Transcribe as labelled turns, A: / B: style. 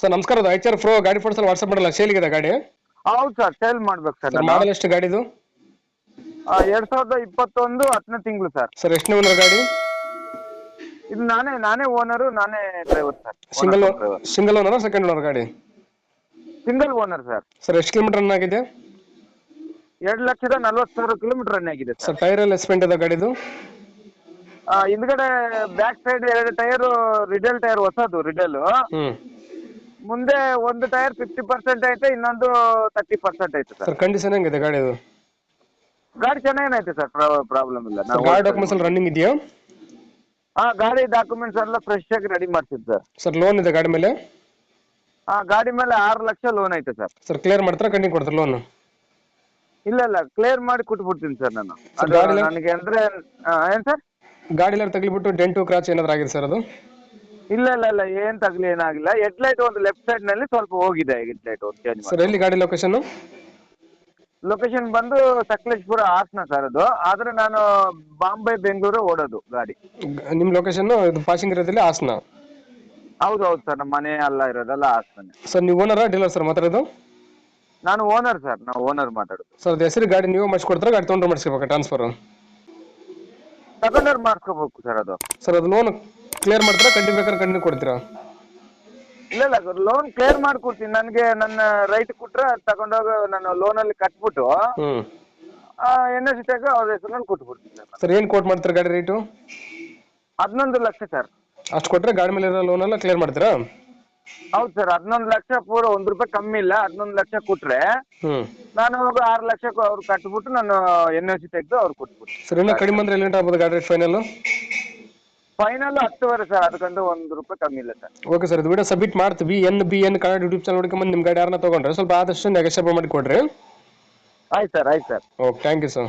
A: Sir ನಮಸ್ಕಾರ ಅದು Eicher pro ಗಾಡಿ ಫೋಟೋಸ್ ವಾಟ್ಸ್ಆಪ್ ಮಾಡಲ್ಲ? ಸೇಲಿಗಿದೆ ಗಾಡಿ?
B: ಹೌದು ಸರ್ ಸೇಲ್ ಮಾಡ್ಬೇಕು ಸರ್
A: ಸರ್ ಮಾಡಲ್ ಎಷ್ಟು ಗಾಡಿದು?
B: ಎರಡ್ ಸಾವಿರದ ಇಪ್ಪತ್ತೊಂದು ಹತ್ತನೇ ತಿಂಗಳು ಸರ್
A: ಸರ್ ಎಷ್ಟು ಓನರ್ ಗಾಡಿ?
B: ಇದು ನಾನೇ ನಾನೇ ಓನರ್ ನಾನೇ driver sir
A: single single owner second owner ಗಾಡಿ?
B: ಸಿಂಗಲ್ ಓನರ್ ಸರ್
A: ಸರ್ ಎಷ್ಟು ಕಿಲೋಮೀಟರ್ ರನ್ ಆಗಿದೆ?
B: ಎರಡು ಲಕ್ಷದ ನಲ್ವತ್ತು ಸಾವಿರ ಕಿಲೋಮೀಟರ್ ರನ್ ಆಗಿದೆ ಸರ್
A: ಟೈರ್ ಎಲ್ಲ ಎಸ್ಪೆಂಟ್ ಇದೆ ಗಾಡಿದು?
B: ಆ, ಹಿಂದ್ಗಡೆ ಬ್ಯಾಕ್ ಸೈಡ್ ಎರಡು ಟೈರ್ ರಿಡಲ್ ಟೈರ್ ಹೊಸದು ರಿಡಲ್ ಮುಂದೆ ಒಂದು ಟೈರ್ ಫಿಫ್ಟಿ ಪರ್ಸೆಂಟ್ ಐತೆ ಇನ್ನೊಂದು ತರ್ಟಿ ಪರ್ಸೆಂಟ್ ಐತೆ ಸರ್.
A: ಸರ್ ಕಂಡೀಷನ್ ಹೆಂಗಿದೆ ಗಾಡಿದು?
B: ಗಾಡಿ ಚೆನ್ನಾಗೈತೆ ಸರ್ ಪ್ರಾಬ್ಲಮ್ ಇಲ್ಲ.
A: ಸರ್
B: ನಾವು
A: ಗಾಡಿ ಡಾಕ್ಯುಮೆಂಟ್ಸ್ ಎಲ್ಲ ರನ್ನಿಂಗ್ ಇದೆಯಾ?
B: ಆ ಗಾಡಿ ಡಾಕ್ಯುಮೆಂಟ್ಸ್ ಎಲ್ಲ ಫ್ರೆಶ್ ಆಗಿ ರೆಡಿ ಮಾಡ್ತೀವಿ ಸರ್.
A: ಸರ್ ಲೋನ್ ಇದೆ ಗಾಡಿ ಮೇಲೆ?
B: ಆ ಗಾಡಿ ಮೇಲೆ ಆರು ಲಕ್ಷ ಲೋನ್ ಐತೆ ಸರ್.
A: ಸರ್ ಕ್ಲಿಯರ್ ಮಾಡ್ತಾರೆ ಕಂಟಿನ್ಯೂ ಕೊಡ್ತಾರೆ ಲೋನ್
B: ಇಲ್ಲ ಇಲ್ಲ ಕ್ಲಿಯರ್ ಮಾಡಿ ಕೊಟ್ಬಿಡ್ತೀನಿ ಸರ್ ನಾನು. ಅದು
A: ಗಾಡಿ ಎಲ್ಲ-
B: ನನಗೆ ಅಂದ್ರೆ ಆ, ಏನ್ ಸರ್?
A: ಗಾಡಿ ಎಲ್ಲ ತಗ್ಲಿಬಿಟ್ಟು ಡೆಂಟು ಕ್ರಾಚ್ ಏನಾದ್ರು ಆಗಿದೆ ಸರ್ ಅದು?
B: ಇಲ್ಲ ಇಲ್ಲ ಇಲ್ಲ ಏನ್ ತಗಲಿ ಏನಾಗಿಲ್ಲ. ಹೆಡ್ ಲೈಟ್ ಒಂದು ಲೆಫ್ಟ್ ಸೈಡ್ನಲ್ಲಿ ಸ್ವಲ್ಪ ಹೋಗಿದೆ ಹೆಡ್ ಲೈಟ್ ಒಂದು ಚೇಂಜ್
A: ಸರ್
B: ಮಾಡಿ
A: ಎಲ್ಲಿ ಗಾಡಿ ಲೊಕೇಶನ್
B: ಲೊಕೇಶನ್ ಬಂದು ಸಕಲೇಶ್ಪುರ ಹಾಸನ ಸರ್ ಅದು. ಆದ್ರೆ ನಾನು ಬಾಂಬೆ ಬೆಂಗಳೂರು ಓಡೋದು ಗಾಡಿ.
A: ನಿಮ್ಮ ಲೊಕೇಶನ್ ಇದು ಪಾಸಿಂಗ್ ಇರೋದಲ್ಲಿ ಹಾಸನ
B: ಹೌದು ಹೌದು ಸರ್ ನಮ್ಮ ಮನೆ ಅಲ್ಲ ಇರೋದಲ್ಲ ಹಾಸನ
A: ಸರ್ ನೀವು ಓನರ್ ಡೀಲರ್ ಸರ್ ಮಾತಾಡೋದು?
B: ನಾನು ಓನರ್ ಸರ್ ನಾವು ಓನರ್ ಮಾತಾಡೋದು.
A: ಸರ್ ಅದು ಹೆಸರು ಗಾಡಿ ನೀವು ಮಾಡಿಸ್ಕೊಡ್ತಾರೆ ಗಾಡಿ ತೊಗೊಂಡ್ರೆ ಮಾಡಿಸ್ಕೋಬೇಕಾ ಟ್ರಾನ್ಸ್ಫರ್
B: ತಗೊಂಡವ್ರು ಮಾಡ್ಕೋಬೇಕು ಸರ್ ಅದು.
A: ಸರ್ ಅದು ಲೋನ್ ಕ್ಲಿಯರ್ ಮಾಡ್ತೀರಾ? ಕಂಟಿನ್ಯೂ ಬೇಕಾದ್ರೆ ಕಂಟಿನ್ಯೂ ಕೊಡ್ತೀರಾ?
B: ಇಲ್ಲ ಇಲ್ಲ ಲೋನ್ ಕ್ಲಿಯರ್ ಮಾಡ್ಕೊಡ್ತೀನಿ. ನನಗೆ ನನ್ನ ರೈಟ್ ಕೊಟ್ರೆ ತಗೊಂಡೋಗಿ ನಾನು ಲೋನಲ್ಲಿ ಕಟ್ಬಿಟ್ಟು ಎನ್ ಎಸ್ ಸಿ ಅವ್ರ ಹೆಸರಲ್ಲಿ ಕೊಟ್ಬಿಡ್ತೀನಿ ಸರ್.
A: ಸರ್ ಏನು ಕೋಟ್ ಮಾಡ್ತಾರೆ ಗಾಡಿ ರೇಟು
B: ಹದಿನೊಂದು ಲಕ್ಷ ಸರ್.
A: ಅಷ್ಟು ಕೊಟ್ಟರೆ ಗಾಡಿ ಮೇಲೆ ಇರೋ ಲೋನ್ ಎಲ್ಲ ಕ್ಲಿಯರ್ ಮಾಡ್ತೀರಾ?
B: ಹೌದು ಸರ್. ಹದಿನೊಂದು ಲಕ್ಷ ಪೂರ ಒಂದ್ ರೂಪಾಯಿ ಕಮ್ಮಿ ಇಲ್ಲ. ಹದಿನೊಂದು ಲಕ್ಷ ಕೊಟ್ರೆ ನಾನು ಹೋಗಿ ಆರು ಲಕ್ಷ ಅವ್ರು ಕಟ್ಬಿಟ್ಟು ನಾನು ಎನ್ ಎಸ್ ಸಿ ತೆಗೆದು ಅವ್ರು ಕೊಟ್ಬಿಟ್ಟು
A: ಸರ್ ಇನ್ನೂ ಕಡಿಮೆ ಅಂದ್ರೆ ಎಲ್ಲಿ ಆಗ್ಬೋದು ಗಾಡಿ ರೇಟ್ ಫೈನಲ್
B: ಫೈನಲ್ ಹತ್ತುವರೆ ಸರ್ ಅದಕ್ಕೊಂದು ಒಂದು ರೂಪಾಯಿ ಕಮ್ಮಿ ಇಲ್ಲ ಸರ್.
A: ಓಕೆ ಸರ್ ಇದು ವಿಡಿಯೋ ಸಬ್ಮಿಟ್ ಮಾಡ್ತೀವಿ. N B N Kannada YouTube channel ಬಂದು ನಿಮ್ಮ ಗಾಡಿ ಯಾರನ್ನ ತಗೊಂಡ್ರೆ ಸ್ವಲ್ಪ ಆದಷ್ಟು ನೆಗೋಷಿಯೇಟ್ ಮಾಡಿ ಕೊಡ್ರಿ
B: ಆಯ್ತು ಸರ್ ಆಯ್ತು sir.
A: Okay thank you sir